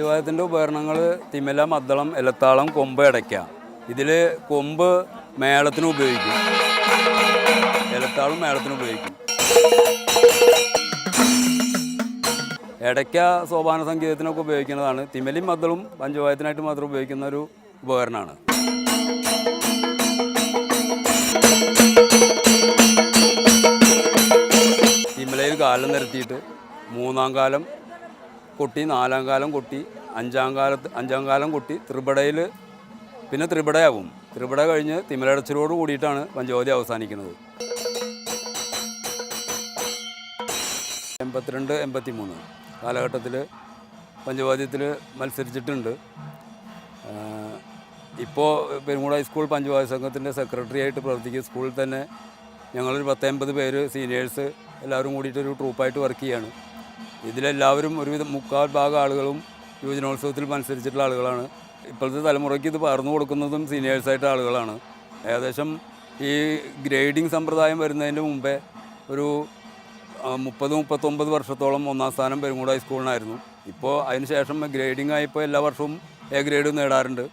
പഞ്ചവായത്തിന്റെ ഉപകരണങ്ങൾ തിമല മദ്ദളം ഇലത്താളം കൊമ്പ് അടയ്ക്ക ഇതിൽ കൊമ്പ് മേളത്തിന് ഉപയോഗിക്കും. എലത്താളം മേളത്തിന് ഉപയോഗിക്കും. ഇടയ്ക്ക സോപാന സംഗീതത്തിനൊക്കെ ഉപയോഗിക്കുന്നതാണ്. തിമലും മദ്ദളും പഞ്ചവായത്തിനായിട്ട് മാത്രം ഉപയോഗിക്കുന്ന ഒരു ഉപകരണമാണ്. തിമലയിൽ കാലം നിരത്തിയിട്ട് മൂന്നാം കാലം കൊട്ടി നാലാം കാലം കൊട്ടി അഞ്ചാം കാലത്ത് അഞ്ചാം കാലം കൊട്ടി ത്രിപടയിൽ പിന്നെ ത്രിപടയാവും. ത്രിപട കഴിഞ്ഞ് തിമലടച്ചിലോട് കൂടിയിട്ടാണ് പഞ്ചവതി അവസാനിക്കുന്നത്. എൺപത്തിരണ്ട് എൺപത്തി മൂന്ന് കാലഘട്ടത്തിൽ പഞ്ചവാദ്യത്തിൽ മത്സരിച്ചിട്ടുണ്ട് ഇപ്പോൾ പെരുമുട ഹൈസ്കൂൾ പഞ്ചവാദ്യ സംഘത്തിന്റെ സെക്രട്ടറി ആയിട്ട് പ്രവർത്തിക്കുന്ന സ്കൂളിൽ തന്നെ ഞങ്ങളൊരു പത്തൊമ്പത് പേര് സീനിയേഴ്സ് എല്ലാവരും കൂടിയിട്ടൊരു ട്രൂപ്പായിട്ട് വർക്ക് ചെയ്യാണ്. ഇതിലെല്ലാവരും ഒരുവിധം മുക്കാൽ ഭാഗം ആളുകളും യുവജനോത്സവത്തിൽ മത്സരിച്ചിട്ടുള്ള ആളുകളാണ്. ഇപ്പോഴത്തെ തലമുറയ്ക്ക് ഇത് പകർന്നു കൊടുക്കുന്നതും സീനിയേഴ്സായിട്ട് ആളുകളാണ്. ഏകദേശം ഈ ഗ്രേഡിംഗ് സമ്പ്രദായം വരുന്നതിന്റെ മുമ്പേ ഒരു മുപ്പത് മുപ്പത്തൊമ്പത് വർഷത്തോളം ഒന്നാം സ്ഥാനം പെരുങ്ങോട് ഹൈസ്കൂളിനായിരുന്നു. ഇപ്പോൾ അതിനുശേഷം ഗ്രേഡിംഗ് ആയപ്പോൾ എല്ലാ വർഷവും എ ഗ്രേഡ് നേടാറുണ്ട്.